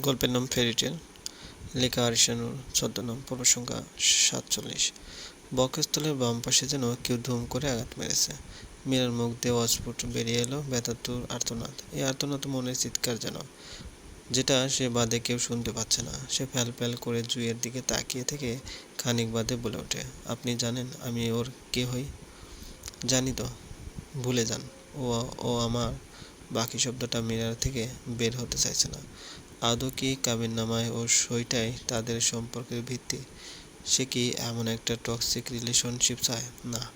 গল্পের নাম ফেরিটেল লেখা আরিসানুর ছদ্মনাম পর্ব সংখ্যা সাতচল্লিশ। বক্ষস্থলের বাম পাশে যেন কেউ ধুম করে আঘাত মেরেছে। মীরার মুখ দিয়ে অস্ফুট বেরিয়ে এলো ব্যথাতুর আর্তনাদ। এই আর্তনাদ মনের চিৎকার যেন, যেটা সে বাদে কেউ শুনতে পাচ্ছে না। সে ফ্যাল ফ্যাল করে জুইয়ের দিকে তাকিয়ে থেকে খানিক বাদে বলে ওঠে, আপনি জানেন আমি ওর কে হই? জানি তো, ভুলে যান। ও ও আমার বাকি শব্দটা মীরার থেকে বের হতে চাইছে না। আদৌ কি কাবিননামায় ও সইটাই তাদের সম্পর্কের ভিত্তি? সে কি এমন একটা টক্সিক রিলেশনশিপ চায়? না।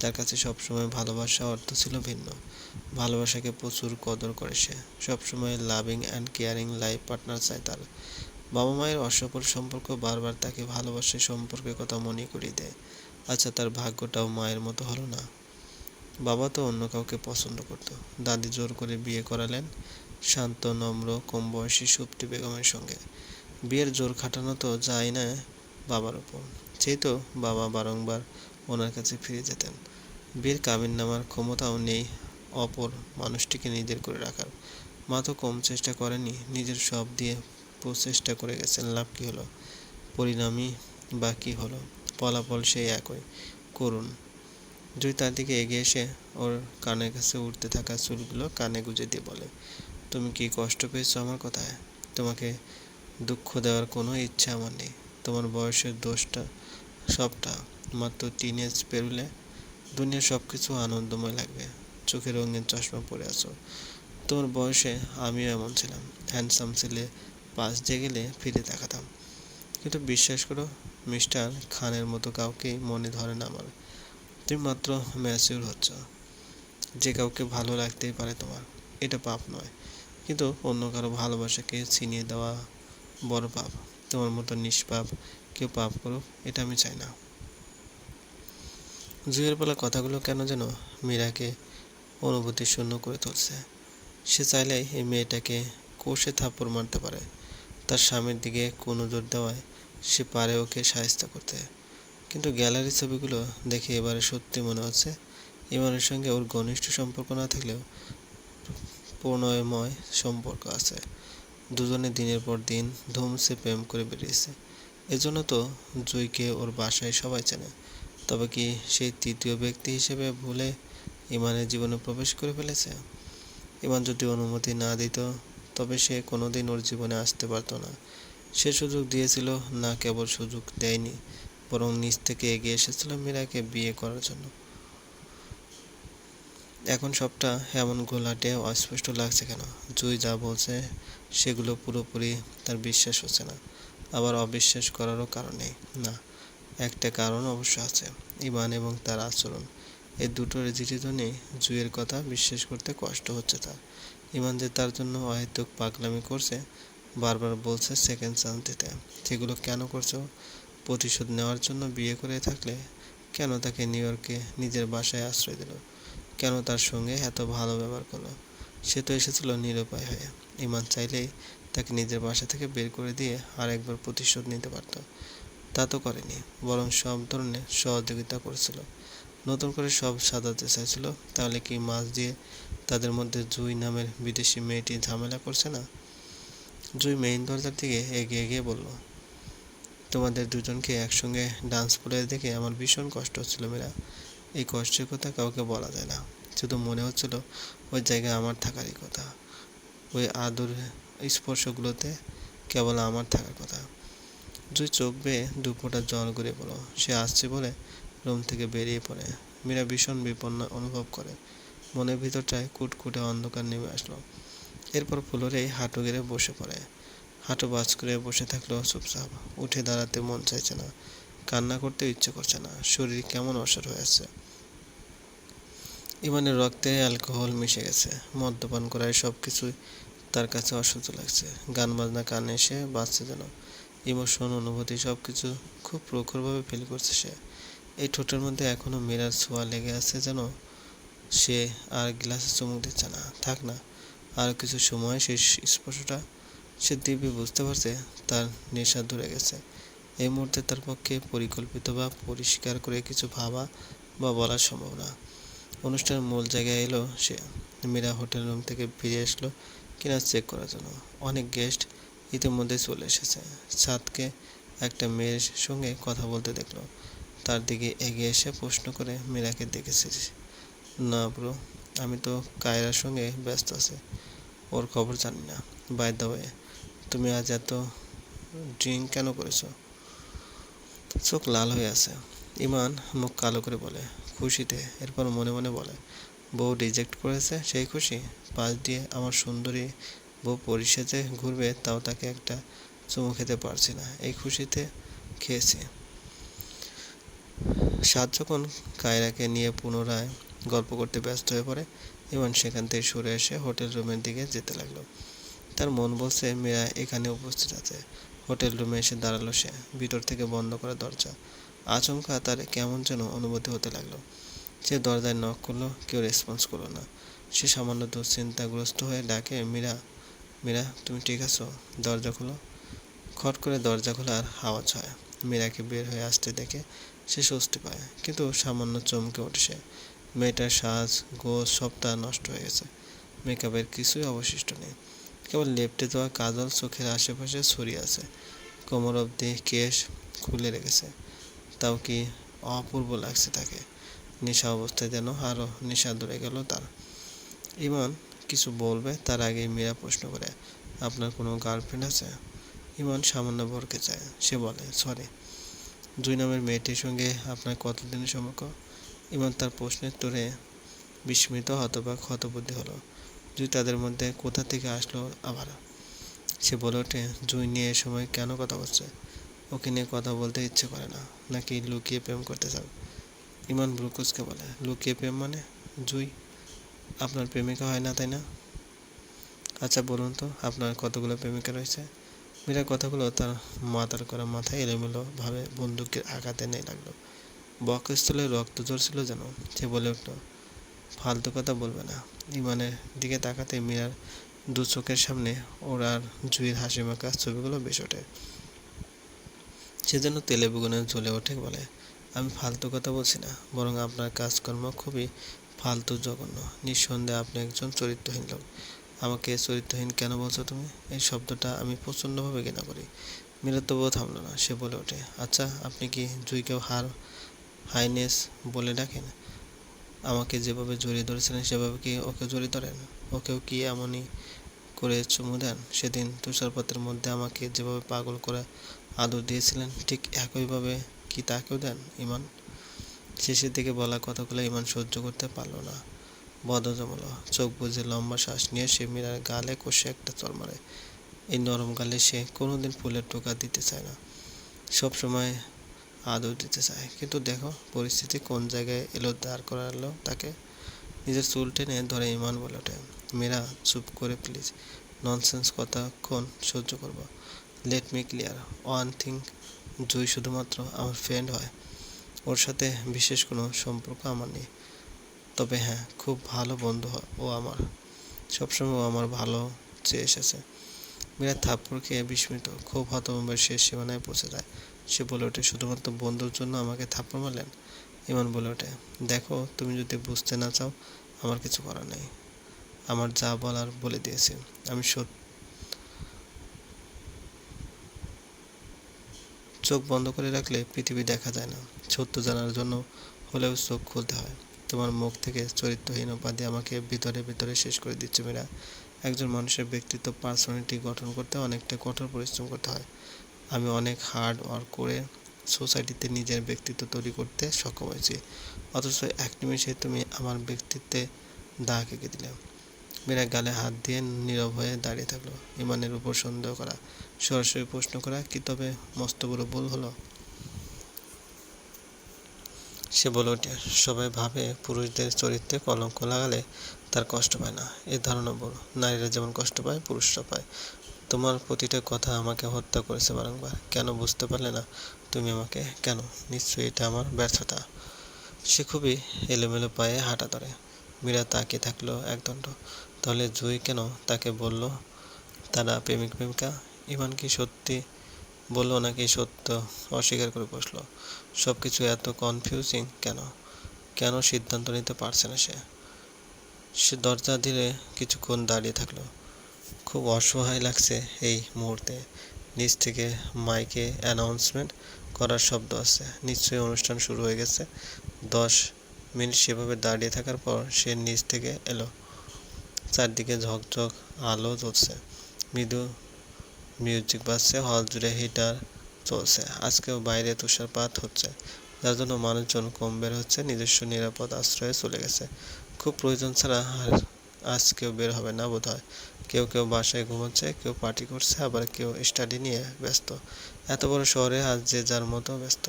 তার কাছে সবসময় ভালোবাসা অর্থ ছিল ভিন্ন। ভালোবাসাকে প্রচুর কদর করে সে। সবসময় loving and caring life partner চায় তার। বাবা মায়ের অসফল সম্পর্ক বারবার তাকে ভালোবাসার সম্পর্কের কথা মনে করিয়ে দেয়। আচ্ছা তার ভাগ্যটাও মায়ের মতো হলো না। বাবা তো অন্য কাউকে পছন্দ করত। দাদি জোর করে বিয়ে করালেন। শান্ত, নম্র কম বয়সী সুপ্তি বেগমের সঙ্গে। বিয়ের জোর খাটানো তো যায় না বাবার ওপর। সেই তো বাবা বারংবার ওনার কাছে ফিরে যেতেন। বিয়ের কাবিন নামার ক্ষমতাও নেই অপর মানুষটিকে নিজের করে রাখার। মা তো কম চেষ্টা করেনি, নিজের সব দিয়ে প্রচেষ্টা করে গেছেন, লাভ কী হলো? পরিণামই বা কী হলো? ফলাফল সেই একই। করুন। জুই তার দিকে এগিয়ে এসে ওর কানের কাছে উঠতে থাকা চুলগুলো কানে গুজে দিয়ে বলে তুমি কি কষ্ট পেয়েছ আমার কথায়? তোমাকে দুঃখ দেওয়ার কোনো ইচ্ছা আমার নেই। তোমার বয়সের দোষটা সবটা, মাত্র টিনেজ পেরুলে দুনিয়ার সব কিছু আনন্দময় লাগবে। চোখে রঙিন চশমা পরে আছো। তোমার বয়সে আমিও এমন ছিলাম। হ্যান্ডসাম ছেলে, পাশ দিয়ে গেলে ফিরে দেখাতাম কিন্তু বিশ্বাস করো মিস্টার খানের মতো কাউকেই মনে ধরে না আমার। তুমি মাত্র ম্যাচিউর হচ্ছ। যে কাউকে ভালো লাগতেই পারে তোমার, এটা পাপ নয়। কিন্তু অন্য কারও ভালোবাসাকে ছিনিয়ে দেওয়া বড় পাপ, তোমার মতো নিষ্পাপ কেউ পাপ করুক, এটা আমি চাই না। জুয়ের বলা কথাগুলো কেন যেন মীরাকে অনুভূতি শূন্য করে তুলছে। সে চাইলেই এই মেয়েটাকে কোষে থাপ্পড় মারতে পারে। তার স্বামীর দিকে কোনো জোর দেওয়ায় সে পারে ওকে সাহায্য করতে। কিন্তু গ্যালারি ছবিগুলো দেখে এবারে সত্যি মনে হচ্ছে ইমানের সঙ্গে ওর ঘনিষ্ঠ সম্পর্ক না থাকলেও প্রণয়ময় সম্পর্ক আছে। দুজনে দিনের পর দিন ধুমসে প্রেম করে বেরিয়েছে। এজন্য তো জুইকে ওর বাসায় সবাই চেনে। তবে কি সেই তৃতীয় ব্যক্তি হিসেবে ভুলে ইমানের জীবনে প্রবেশ করে ফেলেছে? ইমান যদি অনুমতি না দিত, তবে সে কোনোদিন ওর জীবনে আসতে পারতো না। সে সুযোগ দিয়েছিল, না কেবল সুযোগ দেয়নি, বরং নিজ থেকে এগিয়ে এসেছিল মীরাকে বিয়ে করার জন্য। এখন সবটা এমন গোলাটে অস্পষ্ট লাগছে কেন? জুই যা বলছে, সেগুলো পুরোপুরি তার বিশ্বাস হচ্ছে না। আবার অবিশ্বাস করারও কারণ নেই। না, একটা কারণ অবশ্য আছে, ইমান এবং তার আচরণ। এই দুটো রেজিটিজনেই জুইয়ের কথা বিশ্বাস করতে কষ্ট হচ্ছে তার। ইমান যে তার জন্য অহেতুক পাগলামি করছে, বারবার বলছে সেকেন্ড চান্স দিতে সেগুলো কেন করছ? প্রতিশোধ নেওয়ার জন্য বিয়ে করে থাকলে কেন তাকে নিউ ইয়র্কে নিজের বাসায় আশ্রয় দিল? কেন তার সঙ্গে এত ভালো ব্যবহার করল? সে তো এসেছিল নিরুপায় হয়ে। ইমান চাইলেই তাকে নিজের বাসা থেকে বের করে দিয়ে আর একবার প্রতিশোধ নিতে পারত। তা তো করেনি, বরং সব ধরনের সহযোগিতা করেছিল। নতুন করে সব সাজাতে চাইছিল, তাহলে কি মাছ দিয়ে তাদের মধ্যে জুই নামের বিদেশি মেয়েটি ঝামেলা করছে না? জুই মেইন দরজার দিকে এগিয়ে এগিয়ে বলল, তোমাদের দুজনকে একসঙ্গে ডান্স করে দেখে আমার ভীষণ কষ্ট হচ্ছিল মেয়েরা। এই কষ্টের কথা কাউকে বলা যায় না। শুধু মনে হচ্ছিল ওই জায়গায় আমার থাকারই কথা। ওই আদর স্পর্শগুলোতে কেবল আমার থাকার কথা। দুই চোখ বেয়ে দুপোটা জল করে বলো সে আসছে বলে রুম থেকে বেরিয়ে পড়ে। মীরা ভীষণ বিপন্ন অনুভব করে। মনের ভিতরটায় কুটকুটে অন্ধকার নেমে আসলো। এরপর ফ্লোরেই হাঁটু গেড়ে বসে পড়ে। হাঁটু বাজ করে বসে থাকলেও চুপচাপ। উঠে দাঁড়াতে মন চাইছে না। কান্না করতে ইচ্ছে করছে না। শরীর কেমন অসর হয়ে আছে। ইমানের রক্তে অ্যালকোহল মিশে গেছে। মদ্যপান করায় সব কিছুই তার কাছে অসহ্য লাগছে। গান বাজনা কানে এসে বাজছে যেন। ইমোশন, অনুভূতি সব কিছু খুব প্রখরভাবে ফিল করছে সে। এই ঠোঁটের মধ্যে এখনও মেরার ছোঁয়া লেগে আছে যেন। সে আর গ্লাসে চুমুক দিচ্ছে না। থাক না, আর কিছু সময় সেই স্পর্শটা সে দিব্যি বুঝতে পারছে, তার নেশা ধরে গেছে। এই মুহূর্তে তার পক্ষে পরিকল্পিত বা পরিষ্কার করে কিছু ভাবা বা বলা সম্ভব না। অনুষ্ঠানের মূল জায়গায় এলো সে। মীরা হোটেল রুম থেকে ফিরে আসলো, কিনা চেক করার জন্য। অনেক গেস্ট ইতিমধ্যে চলে এসেছে। সাদকে একটা মেয়ের সঙ্গে কথা বলতে দেখল। তার দিকে এগিয়ে এসে প্রশ্ন করে মীরাকে দেখেছিস না ব্রো, আমি তো কায়রার সঙ্গে ব্যস্ত আছি। ওর খবর জানি না। বাই দ্য তুমি আজ এত ড্রিঙ্ক কেন করেছ? চোখ লাল হয়ে আছে। ইমান মুখ কালো করে বলে, খুশিতে। এরপর মনে মনে বলে, বউ রিজেক্ট করেছে সেই খুশি? পাশ দিয়ে আমার সুন্দরী বউ পরিষেজে ঘুরবে, তাও তাকে একটা চুমু খেতে পারছি না। এই খুশিতে খেয়েছি। সাত যখন কায়রাকে নিয়ে পুনরায় গল্প করতে ব্যস্ত হয়ে পড়ে, ইমান সেখান থেকে সরে এসে হোটেল রুমের দিকে যেতে লাগল। তার মন বলছে মেয়েরা এখানে উপস্থিত আছে। হোটেল রুমে এসে দাঁড়াল সে, ভিতর থেকে বন্ধ করা দরজা। আচমকা তার কেমন যেন অনুভূতি হতে লাগল। সে দরজায় নক করল, কেউ রেসপন্স করল না। সে সামান্য দুশ্চিন্তাগ্রস্ত হয়ে ডাকে, মীরা মীরা, তুমি ঠিক আছো? দরজা খোলো। খট করে দরজা খোলার আওয়াজ হয়। মীরাকে বের হয়ে আসতে দেখে সে স্বস্তি পায়, কিন্তু সামান্য চমকে ওঠে সে। মেয়েটার সাজ গোছ সবটা নষ্ট হয়ে গেছে। মেকআপের কিছুই অবশিষ্ট নেই। কেবল লেপটে দেওয়া কাজল চোখের আশেপাশে ছড়িয়ে আছে। কোমর অবধি কেশ খুলে রেখেছে। তাও কি অপূর্ব লাগছে তাকে। নেশা অবস্থায় যেন আরও নেশা ধরে গেল তার। ইমান কিছু বলবে, তার আগেই মীরা প্রশ্ন করে, আপনার কোনো গার্লফ্রেন্ড আছে? ইমান সামান্য ভরকে চায়। সে বলে সরি দুই নামের মেয়েটির সঙ্গে আপনার কতদিনের সম্পর্ক? ইমান তার প্রশ্নের তোরে বিস্মিত, হতবাক, হতবুদ্ধি হলো জুই তাদের মধ্যে কোথা থেকে আসলো আবার? সে বলে ওঠে, জুই নিয়ে এ সময় কেন কথা বলছে? ওকে নিয়ে কথা বলতে ইচ্ছে করে না। নাকি লুকিয়ে প্রেম করতে চান ইমান ব্রুকুসকে বলে, লুকিয়ে প্রেম মানে? জুই, আপনার প্রেমিকা হয় না, তাই না? আচ্ছা বলুন তো, আপনার কতগুলো প্রেমিকা রয়েছে? মীরা কথাগুলো তার মাতার করা মাথায় এলোমেলো ভাবে বন্দুকের আঘাতে নেই লাগল। বক্ষস্থলে রক্ত ঝরছিল যেন, সে বলে উঠল, ফালতু কথা বলবে না। ইমানের দিকে তাকাতে মীরার দু চোখের সামনে ওর আর জুইয়ের হাসি মাখা ছবিগুলো বেশ ওঠে। সে যেন তেলে বেগুনে জ্বলে ওঠে বলে। আমি ফালতু কথা বলছি না, বরং আপনার কাজকর্ম খুবই ফালতু জঘন্য। নিঃসন্দেহে আপনি একজন চরিত্রহীন লোক। আমাকে চরিত্রহীন কেন বলছো তুমি? এই শব্দটা আমি প্রচণ্ডভাবে ঘৃণা করি। মীরা তবুও থামলো না, সে বলে ওঠে আচ্ছা আপনি কি জুইকেও হার হাইনেস বলে ডাকেন? আমাকে যেভাবে জড়িয়ে ধরেছিলেন সেভাবে কি ওকে জড়িয়ে ধরেন? ওকেও কি এমনই করে চুমু দেন? সেদিন তুষারপাতের মধ্যে আমাকে যেভাবে পাগল করে আদর দিয়েছিলেন, ঠিক একইভাবে কি তাকেও দেন ইমান? শেষের দিকে বলা কথাগুলো ইমান সহ্য করতে পারল না। বদ জমলো চোখ বুঝে লম্বা শ্বাস নিয়ে সে মীরার গালে কষে একটা চর মারে। এই নরম গালে সে কোনোদিন ফুলের টোকা দিতে চায় না। সব সময় আদর দিতে চায়। কিন্তু দেখো, পরিস্থিতি কোন জায়গায় এলো দাঁড় করালো তাকে? নিজের চুল টেনে ধরে ইমান বলে ওঠে, মীরা, চুপ করে প্লিজ ননসেন্স কতক্ষণ সহ্য করব? Let me clear one thing Jui শুধুমাত্র আমার ফ্রেন্ড হয়। ওর সাথে বিশেষ কোনো সম্পর্ক আমার নেই। তবে হ্যাঁ খুব ভালো বন্ধু হয় ও আমার। সবসময় ও আমার ভালো চেয়ে এসেছে। মীরা থাপ্পড় খেয়ে বিস্মিত। খুব হতভম্বের শেষ সীমানায় পৌঁছে যায়। সে বলে ওঠে, শুধুমাত্র বন্ধুর জন্য আমাকে থাপ্পড় মারলেন? ইমান বলে ওঠে, দেখো, তুমি যদি বুঝতে না চাও, আমার কিছু করার নেই। আমার যা বলার বলে দিয়েছি। আমি সত্যি চোখ বন্ধ করে রাখলে পৃথিবী দেখা যায় না। সত্য জানার জন্য হলেও চোখ খুলতে হয়। তোমার মুখ থেকে চরিত্রহীন উপাধি আমাকে ভিতরে ভিতরে শেষ করে দিচ্ছে মেয়েরা একজন মানুষের ব্যক্তিত্ব পার্সোনালিটি গঠন করতে অনেকটা কঠোর পরিশ্রম করতে হয়। আমি অনেক হার্ড ওয়ার্ক করে সোসাইটিতে নিজের ব্যক্তিত্ব তৈরি করতে সক্ষম হয়েছি। অথচ এক নিমেষে তুমি আমার ব্যক্তিত্বে দাগ এঁকে দিলে। মেয়েরা গালে হাত দিয়ে নীরব হয়ে দাঁড়িয়ে থাকল। ইমানের উপর সন্দেহ করা, সরাসরি প্রশ্ন করা, কি তবে মস্ত বড় ভুল হলো? সে বলে ওঠে, সবাই ভাবে পুরুষদের চরিত্রে কলঙ্ক লাগালে তার কষ্ট পায় না। এ ধারণা বড়। নারীরা যেমন কষ্ট পায়, পুরুষরা পায়। তোমার প্রতিটা কথা আমাকে হত্যা করেছে বারংবার। কেন বুঝতে পারলে না তুমি আমাকে? কেন? নিশ্চয়ই এটা আমার ব্যর্থতা। সে খুবই এলোমেলো পায়ে হাঁটা ধরে। মীরা তাকিয়ে থাকল একদণ্ড তাহলে জুই কেন? তাকে বলল, তারা প্রেমিক প্রেমিকা। ইমান কি সত্যি বলল নাকি সত্য অস্বীকার করে বসল? সব কিছু এত কনফিউজিং কেন? কেন সিদ্ধান্ত নিতে পারছে না সে? সে দরজা দিলে কিছুক্ষণ দাঁড়িয়ে থাকল। খুব অসহায় লাগছে এই মুহূর্তে। নিচ থেকে মাইকে অ্যানাউন্সমেন্ট করার শব্দ আছে। নিশ্চয়ই অনুষ্ঠান শুরু হয়ে গেছে। দশ মিনিট সেভাবে দাঁড়িয়ে থাকার পর সে নিচ থেকে এলো। চারদিকে ঝকঝক আলো জ্বলছে মৃদু মিউজিক বাজছে হল জুড়ে হিটার চলছে। আজকেও বাইরে তুষারপাত হচ্ছে, যার জন্য মানুষজন কম বের হচ্ছে, নিজস্ব নিরাপদ আশ্রয়ে চলে গেছে। খুব প্রয়োজন ছাড়া আর আজ কেউ বের হবে না বোধ হয় কেউ কেউ বাসায় ঘুমাচ্ছে, কেউ পার্টি করছে, আবার কেউ স্টাডি নিয়ে ব্যস্ত। এত বড় শহরে আজ যে যার মতো ব্যস্ত।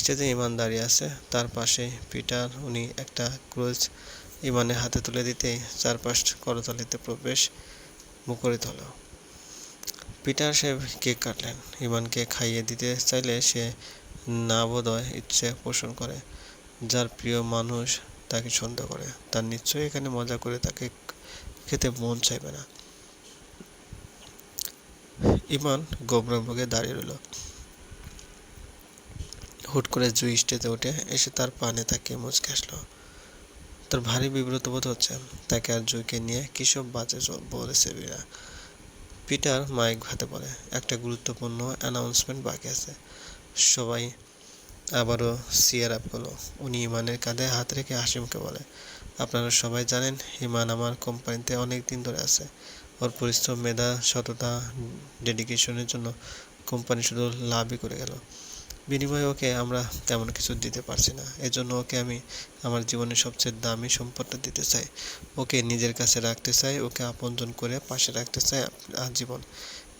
স্টেজে ইমান দাঁড়িয়ে আছে, তার পাশে পিটার, উনি একটা ক্রুজ ইমানের হাতে তুলে দিতেই চারপাশ করতালিতে প্রবেশ মুখরিত হলো। পিটার সে কেক কাটলেন। ইমানকে খাইয়ে দিতে চাইলে সে না ইচ্ছে পোষণ করে, যার প্রিয় মানুষ তাকে সন্দেহ করে। তার নিশ্চয়ই এখানে মজা করে তাকে খেতে মন চাইবে না। ইমান গোবরামুখে দাঁড়িয়ে রইল। হুট করে জুই স্টেতে উঠে এসে তার পানে তাকে মুচকে আসলো তার ভারী বিব্রত বোধ হচ্ছে। তাকে আর জুইকে নিয়ে কিসব বাজে বলেছে বিরা পিটার মাইক হাতে বলে একটা গুরুত্বপূর্ণ অ্যানাউন্সমেন্ট বাকি আছে। সবাই আবারও সিয়ার আপ করল উনি ইমানের কাঁধে হাত রেখে হাসিমকে বলে, আপনারা সবাই জানেন, ইমান আমার কোম্পানিতে অনেক দিন ধরে আছে। ওর পরিশ্রম, মেধা, সততা ডেডিকেশনের জন্য কোম্পানি শুধু লাভই করে গেল। বিনিময়ে ওকে আমরা তেমন কিছু দিতে পারছি না। এজন্য ওকে আমি আমার জীবনের সবচেয়ে দামি সম্পদটা দিতে চাই। ওকে নিজের কাছে রাখতে চাই, ওকে আপনজন করে পাশে রাখতে চাই আজীবন।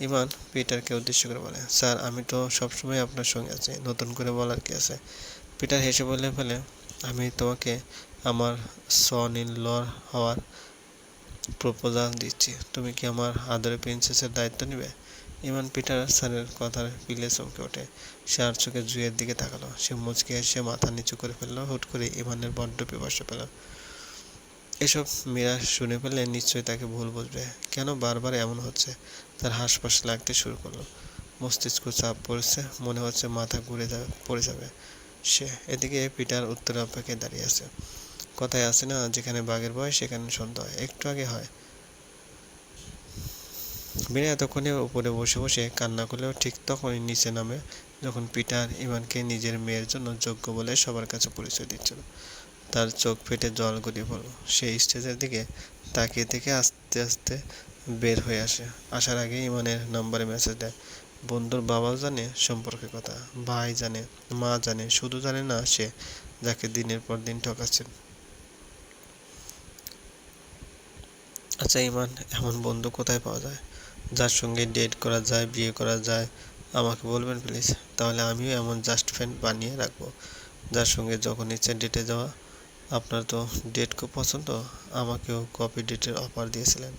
ইমান পিটারকে উদ্দেশ্য করে বলে, স্যার, আমি তো সবসময় আপনার সঙ্গে আছি, নতুন করে বলার কি আছে? পিটার হেসে বলে ফেলে, আমি তোমাকে আমার লর হওয়ার প্রপোজাল দিচ্ছি। তুমি কি আমার আদরে প্রিন্সেসের দায়িত্ব নেবে? ইমান পিটার স্যারের কথার পিলে চমকে ওঠে। সে আর চোখে জুয়ের দিকে তাকালো। সে মুচকে এসে মাথা নিচু করে ফেলল। হুট করে ইমানের বড্ড পিপাসা পেল। এসব মীরা শুনে পেলে নিশ্চয়ই তাকে ভুল বুঝবে। কেন বারবার এমন হচ্ছে? তার হাসপাস লাগতে শুরু করল। মস্তিষ্ক চাপ পড়েছে। মনে হচ্ছে মাথা ঘুরে যাবে পড়ে যাবে। সে এদিকে পিটার উত্তরে অপেক্ষায় দাঁড়িয়ে আছে। কথায় আছে না, যেখানে বাঘের বয়স সেখানে সন্ধ্যা হয় একটু আগে হয়। মীরা এতক্ষণে উপরে বসে বসে কান্না করলেও ঠিক তখনই নিচে নামে, যখন পিটার ইমানকে নিজের মেয়ের জন্য যোগ্য বলে সবার কাছে পরিচয় দিচ্ছিল। তার চোখ ফেটে জল গড়িয়ে পড়ল। সে স্টেজের দিকে তাকিয়ে থেকে আস্তে আস্তে বের হয়ে আসে। আসার আগে ইমানের নাম্বারে মেসেজ দেয়, বন্ধুর বাবাও জানে সম্পর্কের কথা, ভাই জানে, মা জানে, শুধু জানে না সে যাকে দিনের পর দিন ঠকাচ্ছেন। আচ্ছা ইমান এমন বন্ধু কোথায় পাওয়া যায়? যার সঙ্গে ডেট করা যায়, বিয়ে করা যায়, আমাকে বলবেন প্লিজ তাহলে আমিও এমন জাস্ট ফ্রেন্ড বানিয়ে রাখব। যার সঙ্গে যখন ইচ্ছে ডেটে যাওয়া, আপনার তো ডেট খুব পছন্দ, আমাকেও কপি ডেটের অফার দিয়েছিলেন।